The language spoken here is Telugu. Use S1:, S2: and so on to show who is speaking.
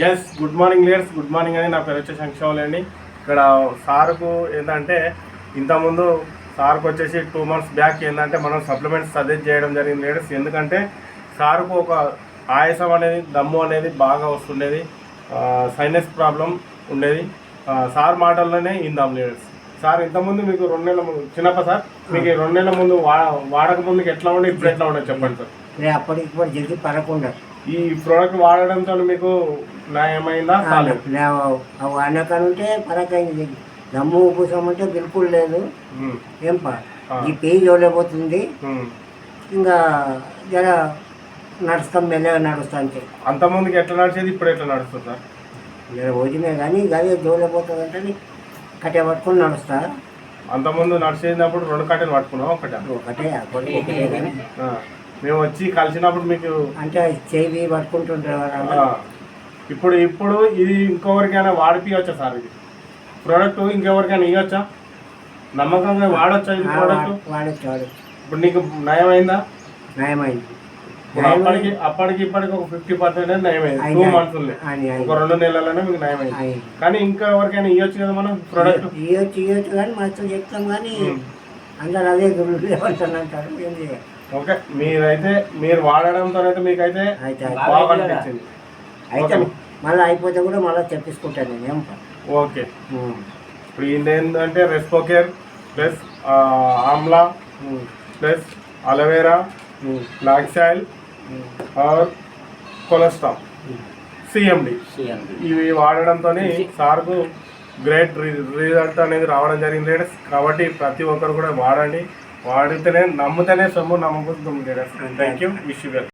S1: Yes good morning leaders good morning అని నా పేరు వచ్చే సంక్షేమాలు అండి ఇక్కడ సార్కు ఏంటంటే ఇంతకుముందు సార్కు వచ్చేసి టూ మంత్స్ బ్యాక్ ఏంటంటే మనం సప్లిమెంట్స్ సజెస్ట్ చేయడం జరిగింది లేడర్స్ ఎందుకంటే సార్కు ఒక ఆయాసం అనేది దమ్ము అనేది బాగా వస్తుండేది. సైనస్ ప్రాబ్లం ఉండేది. సార్ మాటల్లోనే ఇందాం లేడర్స్ సార్ ఇంతకుముందు మీకు రెండు నెలల ముందు చిన్నప్ప సార్ మీకు రెండు నెలల ముందు వా వాడక ముందుకు ఎట్లా ఉండే ఇప్పుడు ఎట్లా ఉండే చెప్పండి సార్?
S2: అప్పటికి ఇప్పుడు జరిగి పడకుండా.
S1: ఈ ప్రోడక్ట్ వాడడంతో మీకు న్యాయమైందా?
S2: ఉంటే పరకైంది దమ్ము ఉపసం అంటే బిల్కుల్ లేదు. ఏం పా. ఈ పేజ్
S1: ఉమ్.
S2: ఇంకా జర నడుస్తాం మెల్లగా నడుస్తా అంతే.
S1: అంతకుముందుకి ఎట్లా నడిచేది? ఇప్పుడు ఎట్లా నడుస్తుంది? సార్
S2: భోజనమే కానీ గదే జోలేకపోతుంది అంటే కట్టె పట్టుకొని నడుస్తా.
S1: అంతకుముందు నడిచేసినప్పుడు రెండు కట్టెలు పట్టుకున్నాం ఒకట?
S2: ఒకటే
S1: మేము వచ్చి కలిసినప్పుడు మీకు
S2: అంటే చేయి పట్టుకుంటుంటారు
S1: ఆ, ఇప్పుడు ఇప్పుడు ఇది ఇంకొకరికైనా వాడిపియవచ్చా సార్ ఇది? ప్రోడక్ట్ ఇంకెవరికైనా ఇవ్వచ్చా నమ్మకంగా వాడచ్చా ఇది ప్రోడక్ట్
S2: వాడచ్చు వాడచ్చు.
S1: ఇప్పుడు నీకు నయమైందా? ఇప్పుడు అప్పటికి అప్పటికి ఇప్పటికి ఒక ఫిఫ్టీ పర్సెంట్ నయమైంది. టూ మంత్స్ ఒక రెండు నెలలనే మీకు నయమైంది. కానీ ఇంకా ఎవరికైనా ఇవ్వచ్చు కదా మనం ప్రోడక్ట్
S2: ఇవ్వచ్చు ఇవ్వచ్చు కానీ మస్తు చెప్తాం కానీ అందరు అదే ఏం చేయాలి?
S1: ఓకే మీరైతే మీరు వాడడంతో మీకైతే
S2: అయితే
S1: బాగా అనిపించింది.
S2: అయితే మళ్ళీ అయిపోతే కూడా మళ్ళీ తెప్పించుకుంటాను నేను ఏం.
S1: ఓకే. ఇప్పుడు ఏంటంటే Respocare plus amla plus aloe vera black soil or cholesterol. CMD. ఇవి వాడడంతో సార్కు గ్రేట్ రిజల్ట్ అనేది రావడం జరిగింది లీడర్స్ కాబట్టి ప్రతి ఒక్కరు కూడా వాడండి. వాడితేనే నమ్ముతేనే సొమ్ము నమ్మకం leaders thank you wish you well